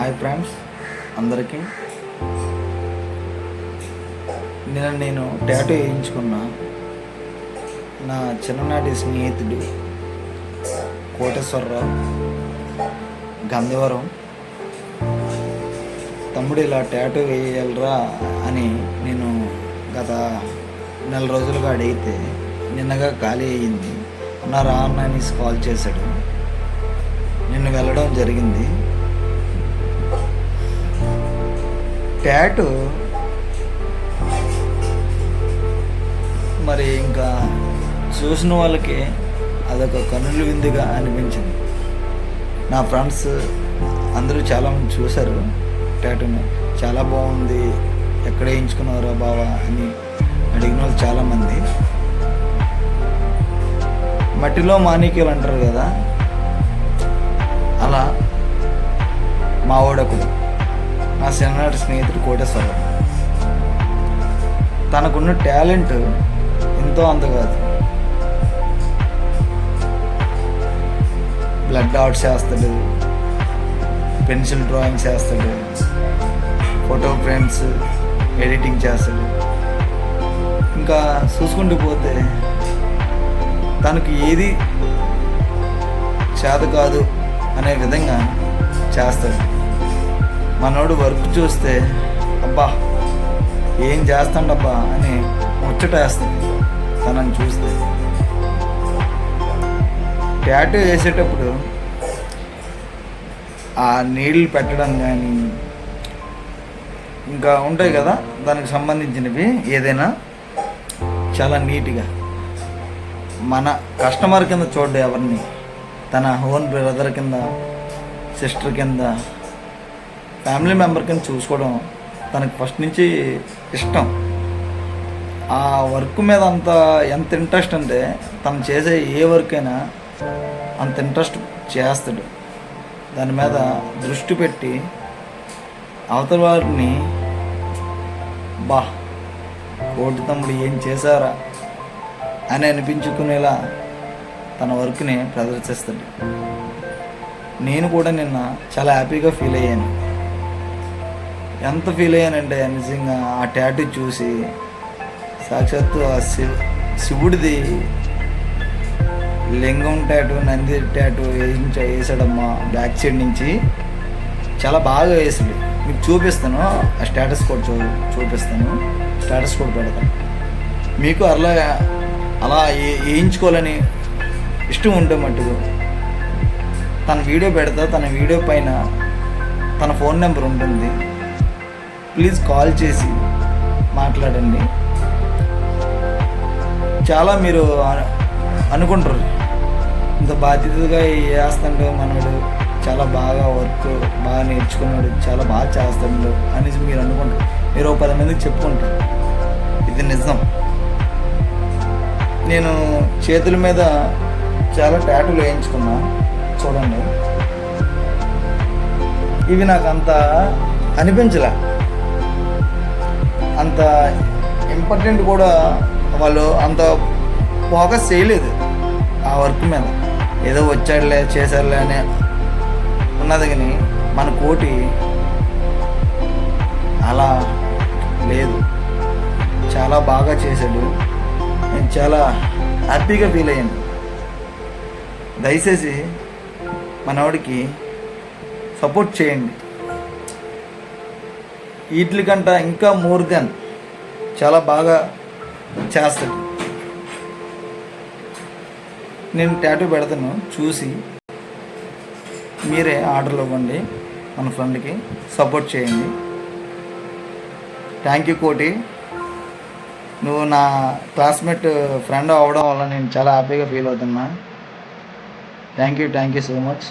Hi friends అందరికీ. నేను నేను టాటూ వేయించుకున్నా నా చిన్ననాటి స్నేహితుడు కోటేశ్వరరావు గంధవరం. తమ్ముడు ఇలా టాటూ వేయగలరా అని నేను గత నెల రోజులుగా అడిగితే నిన్నగా ఖాళీ అయ్యింది. నా రా అన్న అనేసి కాల్ చేశాడు. నిన్ను వెళ్ళడం జరిగింది. ట్యాటు మరి ఇంకా చూసిన వాళ్ళకి అదొక కనులు విందుగా అనిపించింది. నా ఫ్రెండ్స్ అందరూ చాలామంది చూశారు ట్యాటూని చాలా బాగుంది ఎక్కడ వేయించుకున్నారా బావా అని అడిగిన వాళ్ళు చాలామంది. మట్టిలో మాణిక్యాలు అంటారు కదా అలా మా ఓడకుడు. నా చిన్ననాటి స్నేహితుడు కోటేశ్వరరావు. తనకున్న టాలెంట్ ఎంతో అందగాదు. బ్లడ్ ఆర్ట్స్ చేస్తాడు పెన్సిల్ డ్రాయింగ్ చేస్తాడు ఫోటో ఫ్రేమ్స్ ఎడిటింగ్ చేస్తాడు. ఇంకా చూసుకుంటూ పోతే తనకు ఏది చేత కాదు అనే విధంగా చేస్తాడు. మనోడు వర్క్ చూస్తే అబ్బా ఏం చేస్తాడబ్బా అని ముచ్చటేస్తుంది తనని చూస్తే. ట్యాటూ వేసేటప్పుడు ఆ నీళ్ళు పెట్టడం కానీ ఇంకా ఉంటాయి కదా దానికి సంబంధించినవి ఏదైనా చాలా నీట్గా. మన కస్టమర్ కింద చూడ్డు ఎవరిని తన హోన్ బ్రదర్ కింద సిస్టర్ కింద ఫ్యామిలీ మెంబర్ కింద చూసుకోవడం తనకి ఫస్ట్ నుంచి ఇష్టం. ఆ వర్క్ మీద అంత ఎంత ఇంట్రెస్ట్ అంటే తను చేసే ఏ వర్క్ అయినా అంత ఇంట్రెస్ట్ చేస్తాడు. దాని మీద దృష్టి పెట్టి అవతల వారిని బా కోటి తమ్ముడు ఏం చేశారా? అని అనిపించుకునేలా తన వర్క్ని ప్రదర్శిస్తాడు. నేను కూడా నిన్న చాలా హ్యాపీగా ఫీల్ అయ్యాను. ఎంత ఫీల్ అయ్యానంటే నిజంగా ఆ ట్యాటూ చూసి. సాక్షాత్తు ఆ శివ శివుడిది లింగం ట్యాటూ నంది ట్యాటూ వేయించా వేసాడమ్మా బ్యాక్ సైడ్ నుంచి. చాలా బాగా వేసింది. మీకు చూపిస్తాను ఆ స్టేటస్ కూడా చూ చూపిస్తాను. స్టేటస్ కూడా పెడతాను. మీకు అలా అలా ఏ- వేయించుకోవాలని ఇష్టం ఉంటే మట్టుకు తన వీడియో పెడతా తన వీడియో పైన తన ఫోన్ నెంబర్ ఉంటుంది. ప్లీజ్ కాల్ చేసి మాట్లాడండి. చాలా మీరు అనుకుంటారు. ఇంత బాధ్యతగా చేస్తాడు మనడు? చాలా బాగా వర్క్ బాగా నేర్చుకున్నాడు చాలా బాగా చేస్తాడు అనేసి మీరు అనుకుంటారు. మీరు ఓ పది మందికి చెప్పుకుంటారు. ఇది నిజం. నేను చేతుల మీద చాలా టాటూలు వేయించుకున్నా. చూడండి. ఇవి నాకు అంత అనిపించలే. అంత ఇంపార్టెంట్ కూడా వాళ్ళు అంత ఫోకస్ చేయలేదు ఆ వర్క్ మీద. ఏదో వచ్చాడులే చేశాడులే అని ఉన్నది కానీ మన కోటి అలా లేదు. చాలా బాగా చేశాడు. నేను చాలా హ్యాపీగా ఫీల్ అయ్యాను. దయచేసి మనవాడికి సపోర్ట్ చేయండి. వీటికంట ఇంకా మోర్ దెన్ చాలా బాగా చేస్తాడు. నేను ట్యాటూ పెడతాను చూసి మీరే ఆర్డర్లు ఇవ్వండి మన ఫ్రెండ్కి సపోర్ట్ చేయండి. థ్యాంక్ యూ కోటి. నువ్వు నా క్లాస్మేట్ ఫ్రెండ్ అవ్వడం వల్ల నేను చాలా హ్యాపీగా ఫీల్ అవుతున్నా. Thank you thank you so much